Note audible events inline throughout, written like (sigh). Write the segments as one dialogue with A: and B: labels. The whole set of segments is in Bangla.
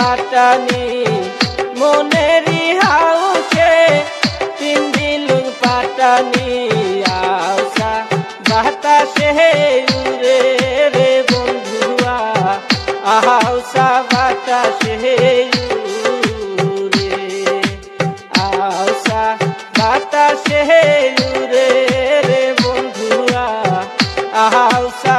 A: পাটানি মনেরি হাউছে তিন দিলুং পাটানি আউসা বাতাসে উরে রে বন্ধুয়া আউসা বাতাসে উরে আউসা বাতাসে উরে রে বন্ধুয়া আউসা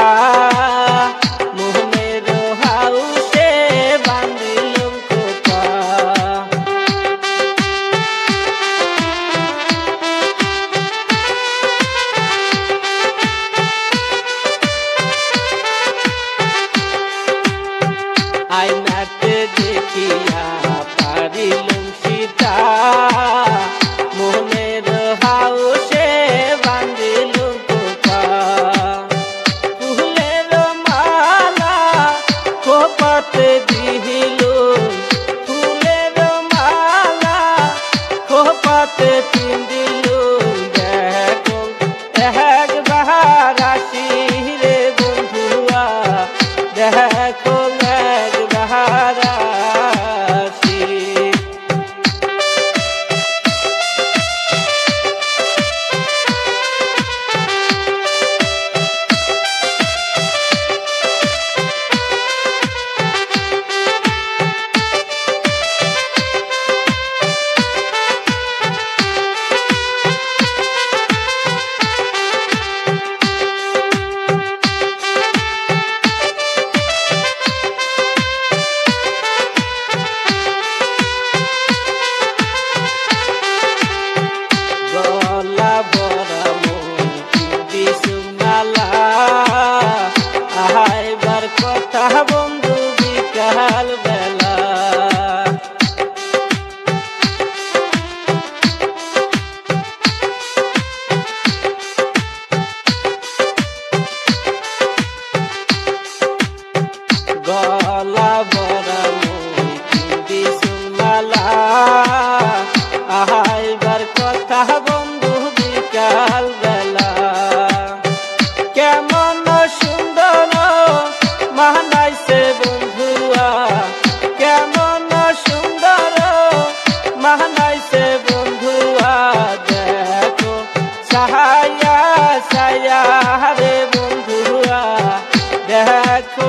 A: ah. (laughs) Baby. জালা আহাইবার কথা বন্ধু বিকাল বেলা। কেমন সুন্দর মাহানাইছে বন্ধুয়া। কেমন সুন্দর মাহানাইছে বন্ধুয়া। দেখো সাহায়া সায়া রে বন্ধুয়া। দেখো